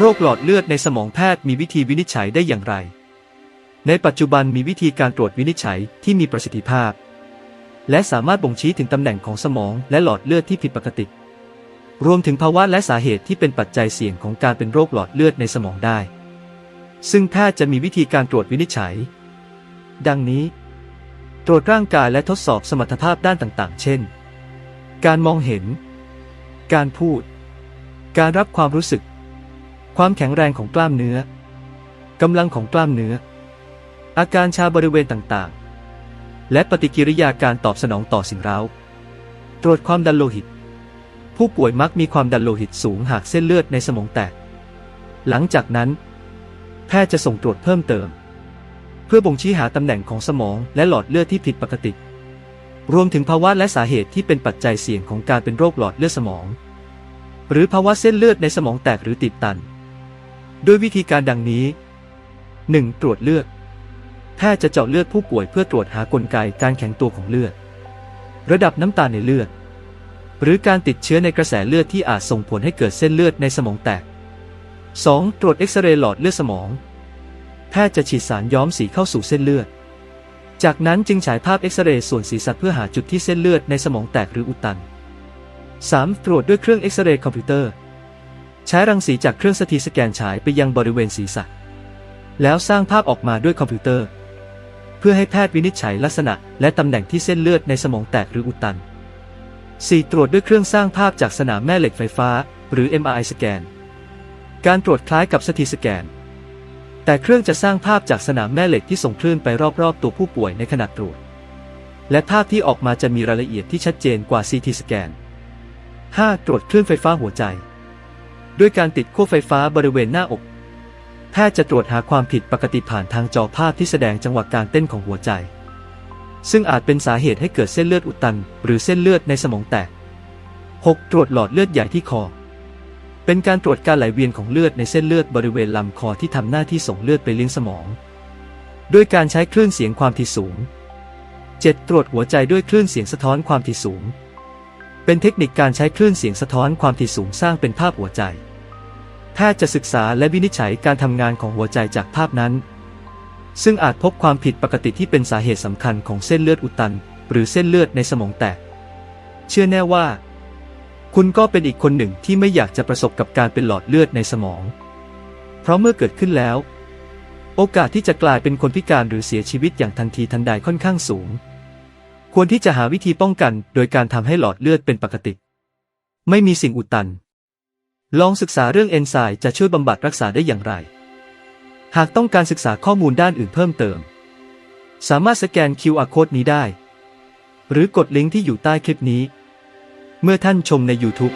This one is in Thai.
โรคหลอดเลือดในสมองแพทย์มีวิธีวินิจฉัยได้อย่างไร ในปัจจุบันมีวิธีการตรวจวินิจฉัยที่มีประสิทธิภาพ และสามารถบ่งชี้ถึงตำแหน่งของสมองและหลอดเลือดที่ผิดปกติ รวมถึงภาวะและสาเหตุที่เป็นปัจจัยเสี่ยงของการเป็นโรคหลอดเลือดในสมองได้ ซึ่งแพทย์จะมีวิธีการตรวจวินิจฉัย ดังนี้ ตรวจร่างกายและทดสอบสมรรถภาพด้านต่างๆ เช่น การมองเห็น การพูด การรับความรู้สึก ความแข็งแรงของกล้ามเนื้อกำลังของกล้ามเนื้อ อาการชาบริเวณต่างๆ และปฏิกิริยาการตอบสนองต่อสิ่งเร้า ตรวจความดันโลหิต ผู้ป่วยมักมีความดันโลหิตสูงหากเส้นเลือดในสมองแตก หลังจากนั้น แพทย์จะส่งตรวจเพิ่มเติม เพื่อบ่งชี้หาตำแหน่งของสมองและหลอดเลือดที่ผิดปกติ รวมถึงภาวะและสาเหตุที่เป็นปัจจัยเสี่ยงของการเป็นโรคหลอดเลือดสมอง หรือภาวะเส้นเลือดในสมองแตกหรือติดตัน ด้วยวิธีการดังนี้ 1. ตรวจเลือดแพทย์จะเจาะเลือดผู้ป่วยเพื่อตรวจหากลไกการแข็งตัวของเลือด ระดับน้ำตาลในเลือด หรือการติดเชื้อในกระแสเลือดที่อาจส่งผลให้เกิดเส้นเลือดในสมองแตก 2. ตรวจเอ็กซเรย์หลอดเลือดสมอง แพทย์จะฉีดสารย้อมสีเข้าสู่เส้นเลือด จากนั้นจึงฉายภาพเอ็กซเรย์ส่วนศีรษะเพื่อหาจุดที่เส้นเลือดในสมองแตกหรืออุดตัน 3. ตรวจด้วยเครื่องเอ็กซเรย์คอมพิวเตอร์ ใช้รังสีจากเครื่องสตีสแกนฉายไปยังบริเวณศีรษะ แล้วสร้างภาพออกมาด้วยคอมพิวเตอร์ เพื่อให้แพทย์วินิจฉัยลักษณะ และตำแหน่งที่เส้นเลือดในสมองแตกหรืออุดตัน 4. ตรวจด้วยเครื่องสร้างภาพจากสนามแม่เหล็กไฟฟ้า หรือ MRI สแกน การตรวจคล้ายกับสตีสแกน แต่เครื่องจะสร้างภาพจากสนามแม่เหล็กที่ส่งคลื่นไปรอบๆ ตัวผู้ป่วยในขณะตรวจ และภาพที่ออกมาจะมีรายละเอียดที่ชัดเจนกว่า CT สแกน 5. ตรวจคลื่นไฟฟ้าหัวใจ ด้วยการติดขั้วไฟฟ้าบริเวณหน้าอก แพทย์จะตรวจหาความผิดปกติผ่านทางจอภาพที่แสดงจังหวะการเต้นของหัวใจ ซึ่งอาจเป็นสาเหตุให้เกิดเส้นเลือดอุดตัน หรือเส้นเลือดในสมองแตก 6. ตรวจหลอดเลือดใหญ่ที่คอ เป็นการตรวจการไหลเวียนของเลือดในเส้นเลือดบริเวณลำคอที่ทำหน้าที่ส่งเลือดไปเลี้ยงสมอง ด้วยการใช้คลื่นเสียงความถี่สูง 7. ตรวจหัวใจด้วยคลื่นเสียงสะท้อนความถี่สูง เป็นเทคนิคการใช้คลื่นเสียงสะท้อนความถี่สูงสร้างเป็นภาพหัวใจ แพทย์จะศึกษาและวินิจฉัยการทำงานของหัวใจจากภาพนั้น ซึ่งอาจพบความผิดปกติที่เป็นสาเหตุสำคัญของเส้นเลือดอุดตัน หรือเส้นเลือดในสมองแตก เชื่อแน่ว่า คุณก็เป็นอีกคนหนึ่งที่ไม่อยากจะประสบกับการเป็นหลอดเลือดในสมอง เพราะเมื่อเกิดขึ้นแล้ว โอกาสที่จะกลายเป็นคนพิการหรือเสียชีวิตอย่างทันทีทันใดค่อนข้างสูง ควรที่จะหาวิธีป้องกัน โดยการทำให้หลอดเลือดเป็นปกติ ไม่มีสิ่งอุดตัน ลองศึกษาเรื่องเอนไซม์จะช่วยบำบัดรักษาได้อย่างไร หากต้องการศึกษาข้อมูลด้านอื่นเพิ่มเติม สามารถสแกน QR code นี้ได้ หรือกดลิงก์ที่อยู่ใต้คลิปนี้ เมื่อท่านชมใน YouTube